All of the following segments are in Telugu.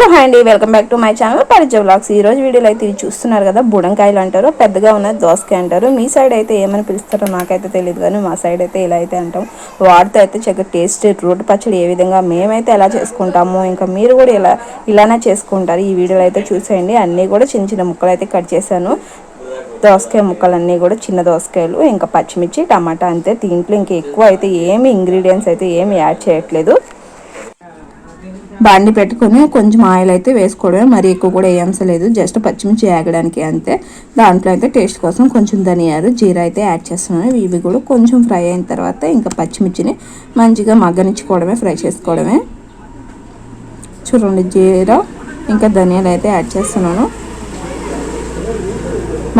హలో అండి welcome back to my channel Parichaya blogs ఈ రోజు వీడియోలో అయితే ఇది చూస్తున్నారు కదా బుడంకాయలు అంటారు పెద్దగా ఉన్నది దోసకాయ అంటారు. మీ సైడ్ అయితే ఏమని పిలుస్తారో నాకైతే తెలియదు కానీ మా సైడ్ అయితే ఇలా అయితే అంటాం. వాటితో అయితే చక్కగా టేస్ట్ రోడ్డు పచ్చడి ఏ విధంగా మేమైతే ఎలా చేసుకుంటాము ఇంకా మీరు కూడా ఇలా ఇలానే చేసుకుంటారు. ఈ వీడియోలో అయితే చూసేయండి. అన్నీ కూడా చిన్న చిన్న ముక్కలు అయితే కట్ చేశాను. దోసకాయ ముక్కలన్నీ కూడా చిన్న దోసకాయలు ఇంకా పచ్చిమిర్చి టమాటా అంతే. దీంట్లో ఇంకా ఎక్కువ అయితే ఏమి ఇంగ్రీడియంట్స్ అయితే ఏమి యాడ్ చేయట్లేదు. బాండి పెట్టుకొని కొంచెం ఆయిల్ అయితే వేసుకోవడమే మరి ఎక్కువ కూడా వేయంసలేదు జస్ట్ పచ్చిమిర్చి ఆగడానికి అంతే. దాంట్లో అయితే టేస్ట్ కోసం కొంచెం ధనియాలు జీరా అయితే యాడ్ చేస్తున్నాను. ఇవి కూడా కొంచెం ఫ్రై అయిన తర్వాత ఇంకా పచ్చిమిర్చిని మంచిగా మగ్గనిచ్చుకోవడమే ఫ్రై చేసుకోవడమే. చూడండి జీరా ఇంకా ధనియాలు అయితే యాడ్ చేస్తున్నాను.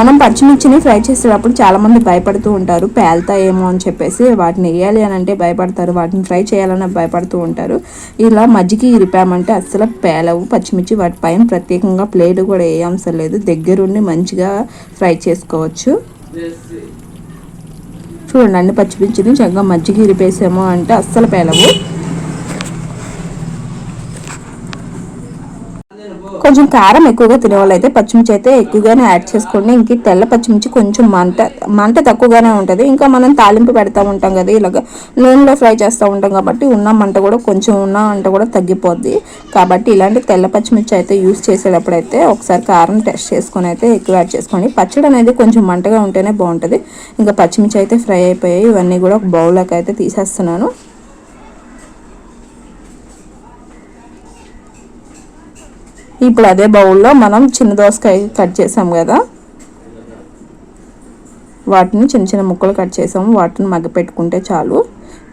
మనం పచ్చిమిర్చిని ఫ్రై చేసేటప్పుడు చాలామంది భయపడుతూ ఉంటారు. పేలుతాయేమో అని చెప్పేసి వాటిని వేయాలి అని అంటే భయపడతారు. వాటిని ఫ్రై చేయాలని భయపడుతూ ఉంటారు. ఇలా మజ్జికి ఇరిపామంటే అస్సలు పేలవు. పచ్చిమిర్చి వాటి పైన ప్రత్యేకంగా ప్లేట్ కూడా ఏ అంశం లేదు. దగ్గరుండి మంచిగా ఫ్రై చేసుకోవచ్చు. చూడండి అన్ని పచ్చిమిర్చిని చక్కగా మజ్జిగ ఇరిపేసాము అంటే అస్సలు పేలవు. కొంచెం కారం ఎక్కువగా తినేవాళ్ళు అయితే పచ్చిమిర్చి అయితే ఎక్కువగానే యాడ్ చేసుకోండి. ఇంక తెల్ల పచ్చిమిర్చి కొంచెం మంట మంట తక్కువగానే ఉంటుంది. ఇంకా మనం తాలింపు పెడతా ఉంటాం కదా ఇలాగ. నూనెలో ఫ్రై చేస్తూ ఉంటాం కాబట్టి ఉన్న మంట కూడా కొంచెం ఉన్న మంట కూడా తగ్గిపోద్ది. కాబట్టి ఇలాంటి తెల్ల పచ్చిమిర్చి అయితే యూస్ చేసేటప్పుడు అయితే ఒకసారి కారం టెస్ట్ చేసుకొని అయితే ఎక్కువ యాడ్ చేసుకోండి. పచ్చడి అనేది కొంచెం మంటగా ఉంటేనే బాగుంటుంది. ఇంకా పచ్చిమిర్చి అయితే ఫ్రై అయిపోయాయి. ఇవన్నీ కూడా ఒక బౌల్లోకి అయితే తీసేస్తున్నాను. ఇప్పుడు అదే బౌల్లో మనం చిన్న దోసకాయ కట్ చేసాం కదా. వాటిని చిన్న చిన్న ముక్కలు కట్ చేసాము వాటిని మగ్గపెట్టుకుంటే చాలు.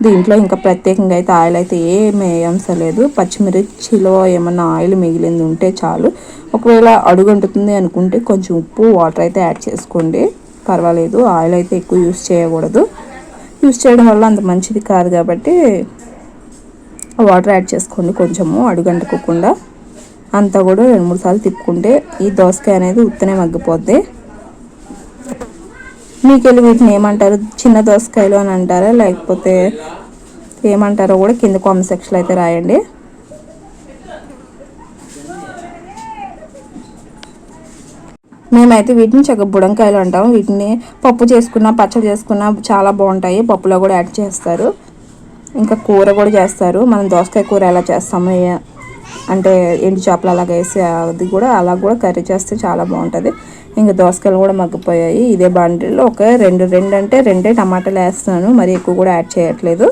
దీంట్లో ఇంకా ప్రత్యేకంగా అయితే ఆయిల్ అయితే ఏమి వేయంసలేదు పచ్చిమిర్చిలో ఏమన్నా ఆయిల్ మిగిలింది ఉంటే చాలు. ఒకవేళ అడుగంటుతుంది అనుకుంటే కొంచెం ఉప్పు వాటర్ అయితే యాడ్ చేసుకోండి. పర్వాలేదు ఆయిల్ అయితే ఎక్కువ యూస్ చేయకూడదు. యూస్ చేయడం వల్ల అంత మంచిది కాదు కాబట్టి వాటర్ యాడ్ చేసుకోండి కొంచెము అడుగంటుకోకుండా. అంతా కూడా రెండు మూడు సార్లు తిప్పుకుంటే ఈ దోసకాయ అనేది ఉత్తనే మగ్గిపోద్ది. మీకెళ్ళి వీటిని ఏమంటారు? చిన్న దోసకాయలు అని అంటారా? లేకపోతే ఏమంటారో కూడా కింద కామెంట్ సెక్షన్లో అయితే రాయండి. మేమైతే వీటిని చక్క బుడంకాయలు అంటాం వీటిని పప్పు చేసుకున్న పచ్చడి చేసుకున్న చాలా బాగుంటాయి. పప్పులో కూడా యాడ్ చేస్తారు. ఇంకా కూర కూడా చేస్తారు. మనం దోసకాయ కూర ఎలా చేస్తామో అంటే ఎండు చేపలు అలాగ వేసి అది కూడా అలా కూడా కర్రీ చేస్తే చాలా బాగుంటుంది. ఇంకా దోసకాయలు కూడా మగ్గిపోయాయి. ఇదే బండిలో ఒక రెండు రెండు అంటే రెండే టమాటాలు వేస్తున్నాను. మరి ఎక్కువ కూడా యాడ్ చేయట్లేదు.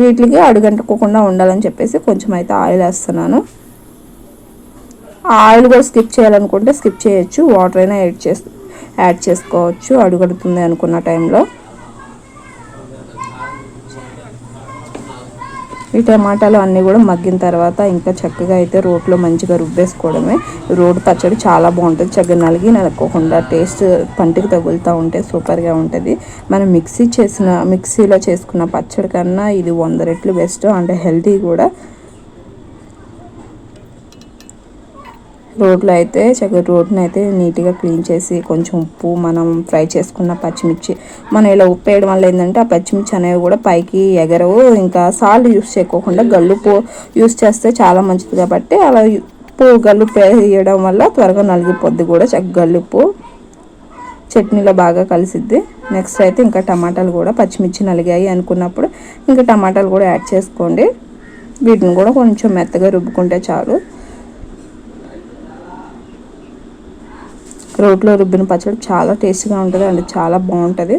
వీటికి అడుగంటుకోకుండా ఉండాలని చెప్పేసి కొంచెం అయితే ఆయిల్ వేస్తున్నాను. ఆయిల్ కూడా స్కిప్ చేయాలనుకుంటే స్కిప్ చేయొచ్చు. వాటర్ అయినా యాడ్ చేసు యాడ్ చేసుకోవచ్చు. అడుగడుతుంది అనుకున్న టైంలో ఈ టమాటాలు అన్నీ కూడా మగ్గిన తర్వాత ఇంకా చక్కగా అయితే రోట్లో మంచిగా రుబ్బేసుకోవడమే. రోడ్ పచ్చడి చాలా బాగుంటుంది. చక్కగా నలిగి నలకోకుండా టేస్ట్ పంటికి తగులుతూ ఉంటే సూపర్గా ఉంటుంది. మనం మిక్సీ చేసిన మిక్సీలో చేసుకున్న పచ్చడి కన్నా ఇది వంద రెట్లు బెస్ట్. అంటే హెల్తీ కూడా. రోడ్లో అయితే చక్కగా రోడ్ని అయితే నీట్గా క్లీన్ చేసి కొంచెం ఉప్పు మనం ఫ్రై చేసుకున్న పచ్చిమిర్చి. మనం ఇలా ఉప్పు వేయడం వల్ల ఏంటంటే ఆ పచ్చిమిర్చి అనేవి కూడా పైకి ఎగరవు. ఇంకా సాల్ట్ యూస్ చేయకోకుండా గల్లుపు యూస్ చేస్తే చాలా మంచిది కాబట్టి అలా ఉప్పు గల్లుపు వేయడం వల్ల త్వరగా నలిగిపోద్ది కూడా. చక్క గల్లుపు చట్నీలో బాగా కలిసిద్ది. నెక్స్ట్ అయితే ఇంకా టమాటాలు కూడా పచ్చిమిర్చి నలిగాయి అనుకున్నప్పుడు ఇంకా టమాటాలు కూడా యాడ్ చేసుకోండి. వీటిని కూడా కొంచెం మెత్తగా రుబ్బుకుంటే చాలు. రోట్లో రుబ్బిన పచ్చడి చాలా టేస్ట్గా ఉంటుంది అండ్ చాలా బాగుంటుంది.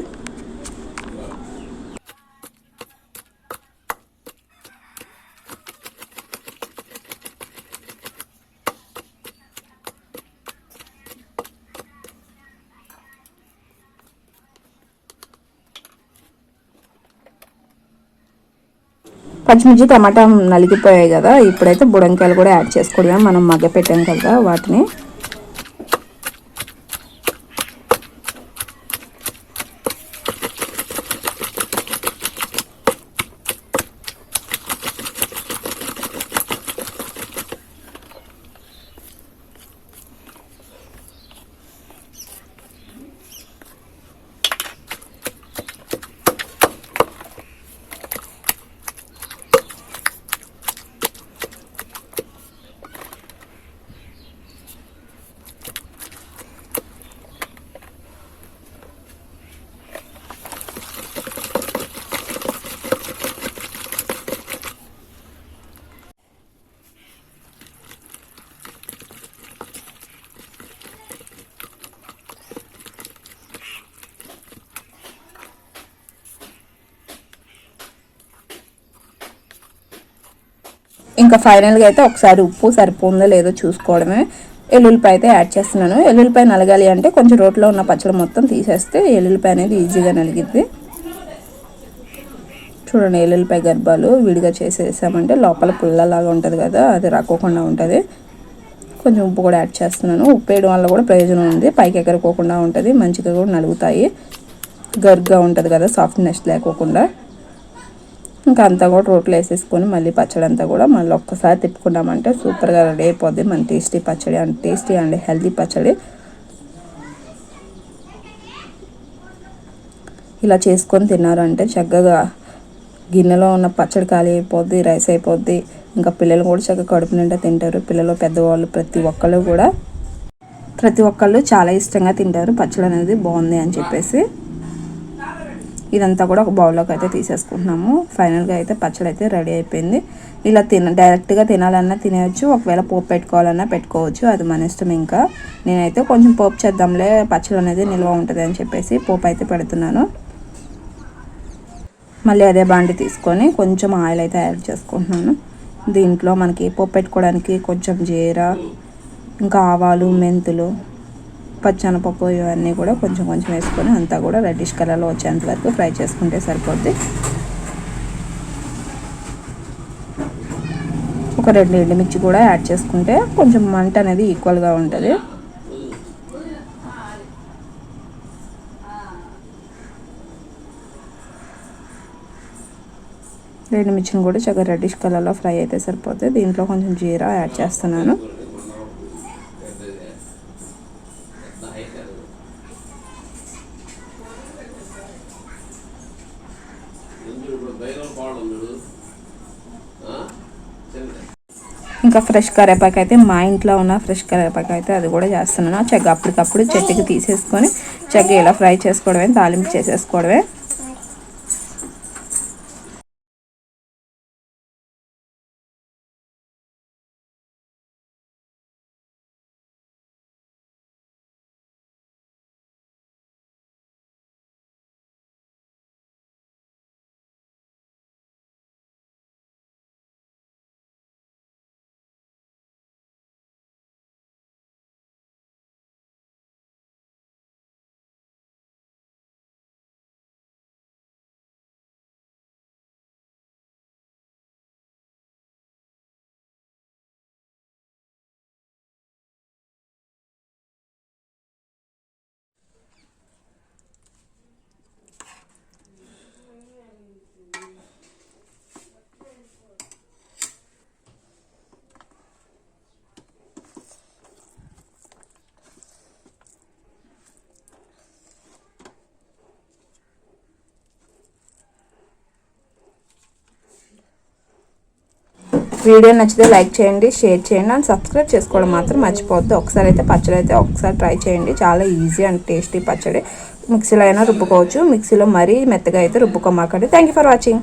పచ్చిమిర్చి టమాటా నలిగిపోయాయి కదా ఇప్పుడైతే బుడంకాయలు కూడా యాడ్ చేసుకోవడమే మనం మగ్గ పెట్టాం కదా వాటిని. ఇంకా ఫైనల్గా అయితే ఒకసారి ఉప్పు సరిపోతుందో లేదో చూసుకోవడమే. ఎల్లుల్లిపాయ అయితే యాడ్ చేస్తున్నాను. ఎల్లుల్లిపాయ నలగాలి అంటే కొంచెం రోట్లో ఉన్న పచ్చడి మొత్తం తీసేస్తే ఎల్లుల్లిపాయ అనేది ఈజీగా నలిగిద్ది. చూడండి ఎల్లుల్లిపాయ గర్భాలు విడిగా చేసేసామంటే లోపల పుల్లలాగా ఉంటుంది కదా అది రాకోకుండా ఉంటుంది. కొంచెం ఉప్పు కూడా యాడ్ చేస్తున్నాను. ఉప్పు వేయడం వల్ల కూడా ప్రయోజనం ఉంది. పైకి ఎగరకోకుండా ఉంటుంది మంచిగా కూడా నలుగుతాయి. గర్గా ఉంటుంది కదా సాఫ్ట్నెస్ లేకోకుండా. ఇంకా అంతా కూడా రోట్లో వేసేసుకొని మళ్ళీ పచ్చడి అంతా కూడా మళ్ళీ ఒక్కసారి తిప్పుకున్నామంటే సూపర్గా రెడీ అయిపోద్ది. మన టేస్టీ పచ్చడి అండ్ టేస్టీ అండ్ హెల్తీ పచ్చడి. ఇలా చేసుకొని తిన్నారంటే చక్కగా గిన్నెలో ఉన్న పచ్చడి ఖాళీ అయిపోద్ది రైస్ అయిపోద్ది. ఇంకా పిల్లలు కూడా చక్కగా కడుపు నిండా తింటారు. పిల్లలు పెద్దవాళ్ళు ప్రతి ఒక్కళ్ళు కూడా ప్రతి ఒక్కళ్ళు చాలా ఇష్టంగా తింటారు. పచ్చడి అనేది బాగుంది అని చెప్పేసి. ఇదంతా కూడా ఒక బౌల్లోకి అయితే తీసేసుకుంటున్నాము. ఫైనల్గా అయితే పచ్చడి అయితే రెడీ అయిపోయింది. ఇలా తిన డైరెక్ట్గా తినాలన్నా తినేయచ్చు. ఒకవేళ పోపు పెట్టుకోవాలన్నా పెట్టుకోవచ్చు. అది మన ఇష్టం ఇంకా. నేనైతే కొంచెం పోపు చేద్దాంలే పచ్చడి అనేది నిల్వ ఉంటుంది అని చెప్పేసి పోపు అయితే పెడుతున్నాను. మళ్ళీ అదే బాండి తీసుకొని కొంచెం ఆయిల్ అయితే యాడ్ చేసుకుంటున్నాను. దీంట్లో మనకి పోపు పెట్టుకోవడానికి కొంచెం జీర ఇంకా ఆవాలు మెంతులు పచ్చనపప్పు ఇవన్నీ కూడా కొంచెం కొంచెం వేసుకొని అంతా కూడా రెడ్డిష్ కలర్లో వచ్చేంత వరకు ఫ్రై చేసుకుంటే సరిపోద్ది. ఒక రెండు ఎండుమిర్చి కూడా యాడ్ చేసుకుంటే కొంచెం మంట అనేది ఈక్వల్గా ఉంటుంది. రెండు మిర్చిని కూడా చక్కగా రెడ్డిష్ కలర్లో ఫ్రై అయితే సరిపోతుంది దీంట్లో కొంచెం జీరా యాడ్ చేస్తున్నాను. ఇంకా ఫ్రెష్ కరేపాకు అయితే మా ఇంట్లో ఉన్న ఫ్రెష్ కరేపాకు అయితే అది కూడా చేస్తున్నాను. చక్కగా అప్పటికప్పుడు చెట్టుకి తీసేసుకొని చెగ్గ ఇలా ఫ్రై చేసుకోవడమే తాలింపు చేసేసుకోవడమే. వీడియో నచ్చితే లైక్ చేయండి షేర్ చేయండి అండ్ సబ్స్క్రైబ్ చేసుకోవడం మాత్రం మర్చిపోవద్దు. ఒకసారి అయితే పచ్చడి అయితే ఒకసారి ట్రై చేయండి. చాలా ఈజీ అండ్ టేస్టీ పచ్చడి. మిక్సీలో అయినా రుబ్బుకోవచ్చు. మిక్సీలో మరీ మెత్తగా అయితే రుబ్బుకోమాకండి. Thank you for watching